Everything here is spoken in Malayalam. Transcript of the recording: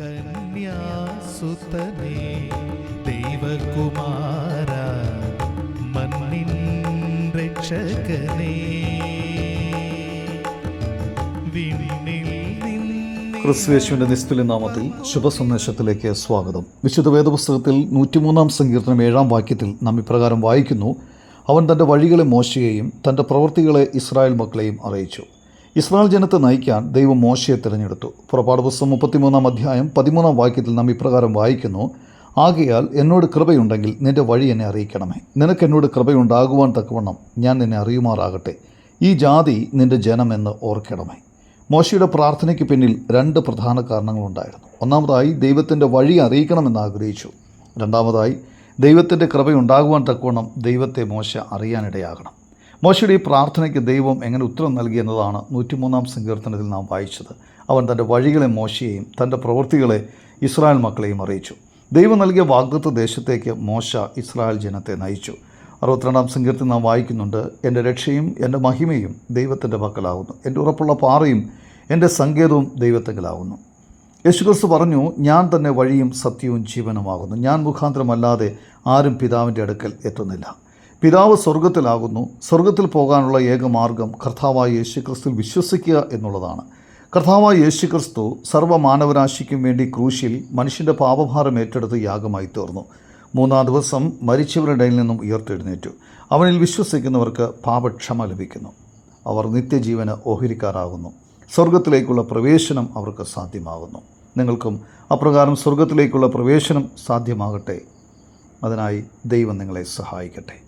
കന്യാസുതനേ ദൈവകുമാര മണ്ണിൻ രക്ഷകനേ. ക്രിസ്തുയേശുവിന്റെ നിസ്തുല്യ നാമത്തിൽ ശുഭസന്ദേശത്തിലേക്ക് സ്വാഗതം. വിശുദ്ധ വേദപുസ്തകത്തിൽ നൂറ്റിമൂന്നാം സങ്കീർത്തനം ഏഴാം വാക്യത്തിൽ നാം ഇപ്രകാരം വായിക്കുന്നു. അവൻ തന്റെ വഴികളെ മോശയെയും തന്റെ പ്രവൃത്തികളെ ഇസ്രായേൽ മക്കളെയും അറിയിച്ചു. ഇസ്രായേൽ ജനത്തെ നയിക്കാൻ ദൈവം മോശയെ തിരഞ്ഞെടുത്തു. പുറപ്പാട് പുസ്തകം മുപ്പത്തിമൂന്നാം അധ്യായം പതിമൂന്നാം വാക്യത്തിൽ നാം ഇപ്രകാരം വായിക്കുന്നു ആകയാൽ എന്നോട് കൃപയുണ്ടെങ്കിൽ നിന്റെ വഴി എന്നെ അറിയിക്കണമേ. നിനക്ക് എന്നോട് കൃപയുണ്ടാകുവാൻ തക്കവണ്ണം ഞാൻ നിന്നെ അറിയുമാറാകട്ടെ. ഈ ജാതി നിന്റെ ജനമെന്ന് ഓർക്കണമേ. മോശയുടെ പ്രാർത്ഥനയ്ക്ക് പിന്നിൽ രണ്ട് പ്രധാന കാരണങ്ങളുണ്ടായിരുന്നു. ഒന്നാമതായി ദൈവത്തിന്റെ വഴി അറിയിക്കണമെന്ന് ആഗ്രഹിച്ചു. രണ്ടാമതായി ദൈവത്തിന്റെ കൃപയുണ്ടാകുവാൻ തക്കവണ്ണം ദൈവത്തെ മോശ അറിയാനിടയാകണം. മോശയുടെ ഈ പ്രാർത്ഥനയ്ക്ക് ദൈവം എങ്ങനെ ഉത്തരം നൽകി എന്നതാണ് നൂറ്റിമൂന്നാം സങ്കീർത്തനത്തിൽ നാം വായിച്ചത്. അവൻ തന്റെ വഴികളെ മോശയെയും തന്റെ പ്രവൃത്തികളെ ഇസ്രായേൽ മക്കളെയും അറിയിച്ചു. ദൈവം നൽകിയ വാഗ്ദത്ത ദേശത്തേക്ക് മോശ ഇസ്രായേൽ ജനത്തെ നയിച്ചു. അറുപത്തിരണ്ടാം സങ്കീർത്തി നാം വായിക്കുന്നുണ്ട് എന്റെ രക്ഷയും എന്റെ മഹിമയും ദൈവത്തിന്റെ പക്കലാകുന്നു എന്റെ ഉറപ്പുള്ള പാറയും എന്റെ സങ്കേതവും ദൈവത്തെങ്കിലാകുന്നു യേശുക്രിസ്തു പറഞ്ഞു ഞാൻ തന്നെ വഴിയും സത്യവും ജീവനുമാകുന്നു. ഞാൻ മുഖാന്തരമല്ലാതെ ആരും പിതാവിന്റെ അടുക്കൽ എത്തുന്നില്ല. പിതാവ് സ്വർഗത്തിലാകുന്നു സ്വർഗത്തിൽ പോകാനുള്ള ഏക മാർഗം കർത്താവായ യേശുക്രിസ്തുവിൽ വിശ്വസിക്കുക എന്നുള്ളതാണ്. കർത്താവായ യേശുക്രിസ്തു സർവമാനവരാശിക്കും വേണ്ടി ക്രൂശിൽ മനുഷ്യന്റെ പാപഭാരം ഏറ്റെടുത്ത് യാഗമായി തീർന്നു. മൂന്നാം ദിവസം മരിച്ചവരുടെ നിന്നും ഉയർത്തെഴുന്നേറ്റു. അവനിൽ വിശ്വസിക്കുന്നവർക്ക് പാപക്ഷമ ലഭിക്കുന്നു. അവർ നിത്യജീവന് ഓഹരിക്കാരാകുന്നു. സ്വർഗത്തിലേക്കുള്ള പ്രവേശനം അവർക്ക് സാധ്യമാകുന്നു. നിങ്ങൾക്കും അപ്രകാരം സ്വർഗത്തിലേക്കുള്ള പ്രവേശനം സാധ്യമാകട്ടെ. അതിനായി ദൈവം നിങ്ങളെ സഹായിക്കട്ടെ.